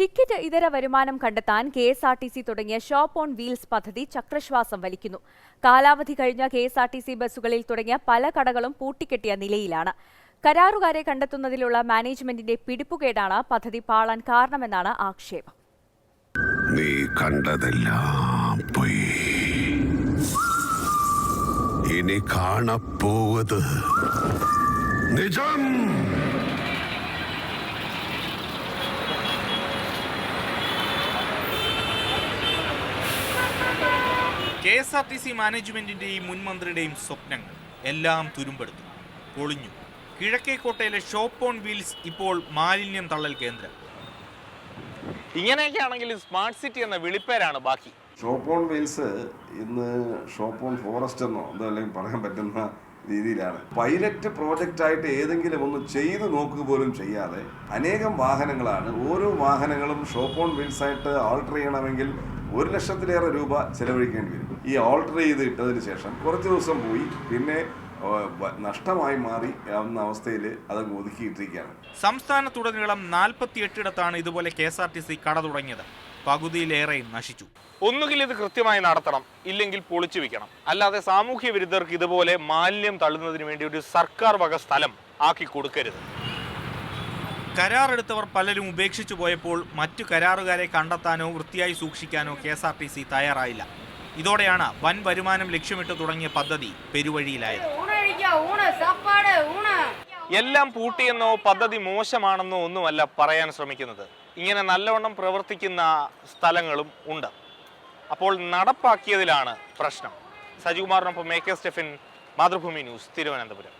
Ticket ഇതര വരുമാനം കണ്ടെത്താൻ K S R T C തുടങ്ങിയ ഷോപ്പ് ഓൺ വീൽസ് പദ്ധതി ചക്രശ്വാസം വലിക്കുന്നു. കാലാവധി കഴിഞ്ഞ K S R T C ബസ്സുകളിൽ തുടങ്ങിയ പല കടകളും പൂട്ടിക്കെട്ടിയ നിലയിലാണ്. കരാറുകാരെ കണ്ടെത്തുന്നതിലുള്ള മാനേജ്മെന്റിന്റെ പിടിപ്പുകേടാണ് പദ്ധതി പാളാൻ കാരണമെന്നാണ് ആക്ഷേപം. നീ കണ്ടതെല്ലാം പോയി. ഇനി നിജം. K S R T C മാനേജ്മെന്റിന്റെയും മുൻ മന്ത്രിയുടെയും സ്വപ്നങ്ങൾ എല്ലാം തുരുമ്പെടുത്തു പൊളിഞ്ഞു. കിഴക്കേക്കോട്ടയിലെ ഷോപ്പ് ഓൺ വീൽസ് ഇപ്പോൾ മാലിന്യം തള്ളൽ കേന്ദ്രം. ഇങ്ങനെയൊക്കെ ആണെങ്കിൽ സ്മാർട്ട് സിറ്റി എന്ന വിളിപ്പേരാണ് ബാക്കി. ഷോപ്പ് ഓൺ വീൽസ് ഇന്ന് ഷോപ്പ് ഓൺ ഫോറസ്റ്റ് എന്നോ എന്തോ അല്ലെങ്കിൽ പറയാൻ പറ്റുന്ന രീതിയിലാണ്. പൈലറ്റ് പ്രോജക്റ്റ് ആയിട്ട് ഏതെങ്കിലും ഒന്ന് ചെയ്തു നോക്കുക പോലും ചെയ്യാതെ അനേകം വാഹനങ്ങളാണ് ഓരോ വാഹനങ്ങളും ഷോപ്പ് ഓൺ വീൽസ് ആയിട്ട് ആൾട്ടർ ചെയ്യണമെങ്കിൽ ഒരു ലക്ഷത്തിലേറെ രൂപ ചെലവഴിക്കേണ്ടി വരും. ഈ ഓൾട്ടർ ചെയ്ത് ഇട്ടതിന് ശേഷം കുറച്ച് ദിവസം പോയി പിന്നെ നഷ്ടമായി മാറി ആവുന്ന അവസ്ഥയിൽ അത് ഒതുക്കിയിട്ടിരിക്കുകയാണ് സംസ്ഥാനത്തുടനീളം നാൽപ്പത്തിയെട്ടിടത്താണ് ഇതുപോലെ K S R T C കട തുടങ്ങിയത്. പകുതിയിലേറെയും നശിച്ചു. ഒന്നുകിൽ ഇത് കൃത്യമായി നടത്തണം ഇല്ലെങ്കിൽ പൊളിച്ചു വെക്കണം. അല്ലാതെ സാമൂഹ്യ വിരുദ്ധർക്ക് ഇതുപോലെ മാലിന്യം തള്ളുന്നതിന് വേണ്ടി ഒരു സർക്കാർ വക സ്ഥലം ആക്കി കൊടുക്കരുത്. കരാറെടുത്തവർ പലരും ഉപേക്ഷിച്ചു പോയപ്പോൾ മറ്റു കരാറുകാരെ കണ്ടെത്താനോ വൃത്തിയായി സൂക്ഷിക്കാനോ K S R T C തയ്യാറായില്ല. ഇതോടെയാണ് വൻ വരുമാനം ലക്ഷ്യമിട്ട് തുടങ്ങിയ പദ്ധതി പെരുവഴിയിലായത്. എല്ലാം പൂട്ടിയെന്നോ പദ്ധതി മോശമാണെന്നോ ഒന്നുമല്ല പറയാൻ ശ്രമിക്കുന്നത്. ഇങ്ങനെ നല്ലവണ്ണം പ്രവർത്തിക്കുന്ന സ്ഥലങ്ങളും ഉണ്ട്. അപ്പോൾ നടപ്പാക്കിയതിലാണ് പ്രശ്നം. സജികുമാറിനൊപ്പം A K Steffin Mathrubhumi news Thiruvananthapuram.